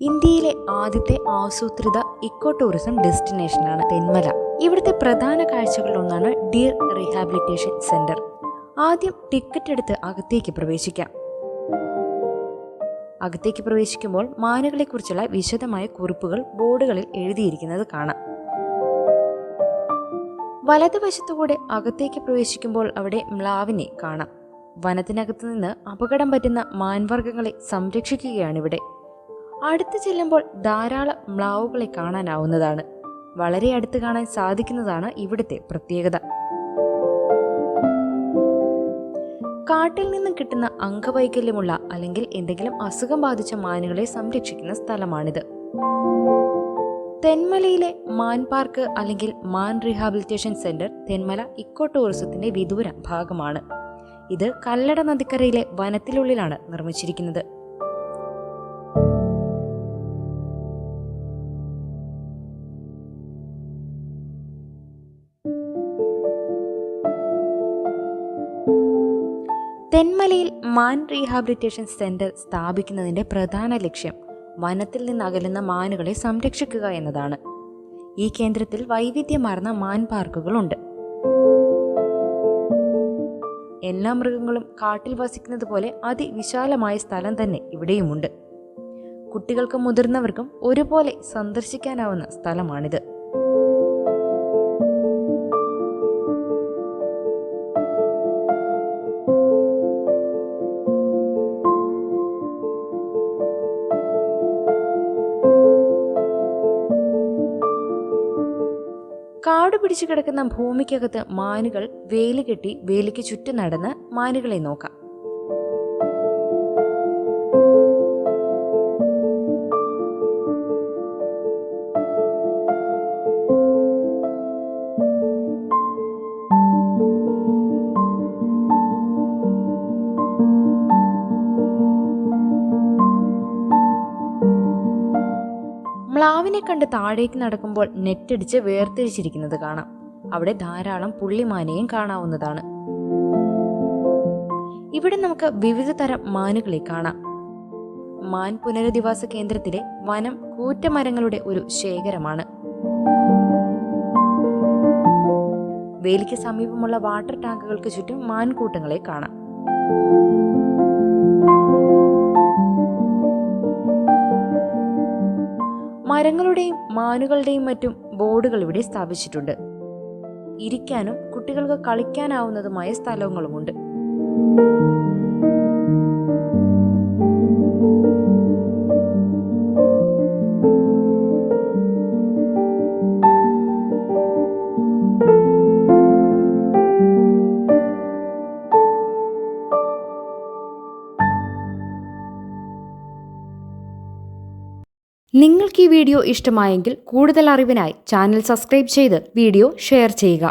ഇന്ത്യയിലെ ആദ്യത്തെ ആസൂത്രിത ഇക്കോ ടൂറിസം ഡെസ്റ്റിനേഷനാണ് തെന്മല. ഇവിടുത്തെ പ്രധാന കാഴ്ചകളിലൊന്നാണ് ഡിയർ റീഹാബിലിറ്റേഷൻ സെന്റർ. ആദ്യം ടിക്കറ്റ് എടുത്ത് അകത്തേക്ക് പ്രവേശിക്കാം. അകത്തേക്ക് പ്രവേശിക്കുമ്പോൾ മാനുകളെക്കുറിച്ചുള്ള വിശദമായ കുറിപ്പുകൾ ബോർഡുകളിൽ എഴുതിയിരിക്കുന്നത് കാണാം. വലതുവശത്തുകൂടെ അകത്തേക്ക് പ്രവേശിക്കുമ്പോൾ അവിടെ മ്ലാവിനെ കാണാം. വനത്തിനകത്ത് നിന്ന് അപകടം പറ്റുന്ന മാൻവർഗങ്ങളെ സംരക്ഷിക്കുകയാണിവിടെ. അടുത്ത് ചെല്ലുമ്പോൾ ധാരാളം മ്ലാവുകളെ കാണാനാവുന്നതാണ്. വളരെ അടുത്ത് കാണാൻ സാധിക്കുന്നതാണ് ഇവിടുത്തെ പ്രത്യേകത. കാട്ടിൽ നിന്നും കിട്ടുന്ന അംഗവൈകല്യമുള്ള അല്ലെങ്കിൽ എന്തെങ്കിലും അസുഖം ബാധിച്ച മാനുകളെ സംരക്ഷിക്കുന്ന സ്ഥലമാണിത്. തെന്മലയിലെ മാൻ പാർക്ക് അല്ലെങ്കിൽ മാൻ റീഹാബിലിറ്റേഷൻ സെന്റർ തെന്മല ഇക്കോ ടൂറിസത്തിന്റെ വിദൂര ഭാഗമാണ്. ഇത് കല്ലട നദിക്കരയിലെ വനത്തിനുള്ളിലാണ് നിർമ്മിച്ചിരിക്കുന്നത്. തെന്മലയിൽ മാൻ റീഹാബിലിറ്റേഷൻ സെന്റർ സ്ഥാപിക്കുന്നതിന്റെ പ്രധാന ലക്ഷ്യം വനത്തിൽ നിന്ന് അകലുന്ന മാനുകളെ സംരക്ഷിക്കുക എന്നതാണ്. ഈ കേന്ദ്രത്തിൽ വൈവിധ്യമാർന്ന മാൻ പാർക്കുകളുണ്ട്. എല്ലാ മൃഗങ്ങളും കാട്ടിൽ വസിക്കുന്നത് പോലെ അതിവിശാലമായ സ്ഥലം തന്നെ ഇവിടെയുമുണ്ട്. കുട്ടികൾക്കും മുതിർന്നവർക്കും ഒരുപോലെ സന്ദർശിക്കാനാവുന്ന സ്ഥലമാണിത്. കാട് പിടിച്ചു കിടക്കുന്ന ഭൂമിക്കകത്ത് മാനുകൾ വേലി കെട്ടി വേലിക്ക് ചുറ്റും നടന്ന് മാനുകളെ നോക്കാം. മ്ലാവിനെ കണ്ട് താഴേക്ക് നടക്കുമ്പോൾ നെറ്റടിച്ച് വേർതിരിച്ചിരിക്കുന്നത് കാണാം. അവിടെ ധാരാളം പുള്ളിമാനെയും കാണാവുന്നതാണ്. ഇവിടെ നമുക്ക് വിവിധ തരം മാനുകളെ കാണാം. മാൻ പുനരധിവാസ കേന്ദ്രത്തിലെ വനം കൂറ്റമരങ്ങളുടെ ഒരു ശേഖരമാണ്. വേലിക്ക് സമീപമുള്ള വാട്ടർ ടാങ്കുകൾക്ക് ചുറ്റും മാൻകൂട്ടങ്ങളെ കാണാം. മരങ്ങളുടെയും മാനുകളുടെയും മറ്റും ബോർഡുകൾ ഇവിടെ സ്ഥാപിച്ചിട്ടുണ്ട്. ഇരിക്കാനും കുട്ടികൾക്ക് കളിക്കാനാവുന്നതുമായ സ്ഥലങ്ങളുമുണ്ട്. നിങ്ങൾക്ക് ഈ വീഡിയോ ഇഷ്ടമായെങ്കിൽ കൂടുതൽ അറിവിനായി ചാനൽ സബ്സ്ക്രൈബ് ചെയ്ത് വീഡിയോ ഷെയർ ചെയ്യുക.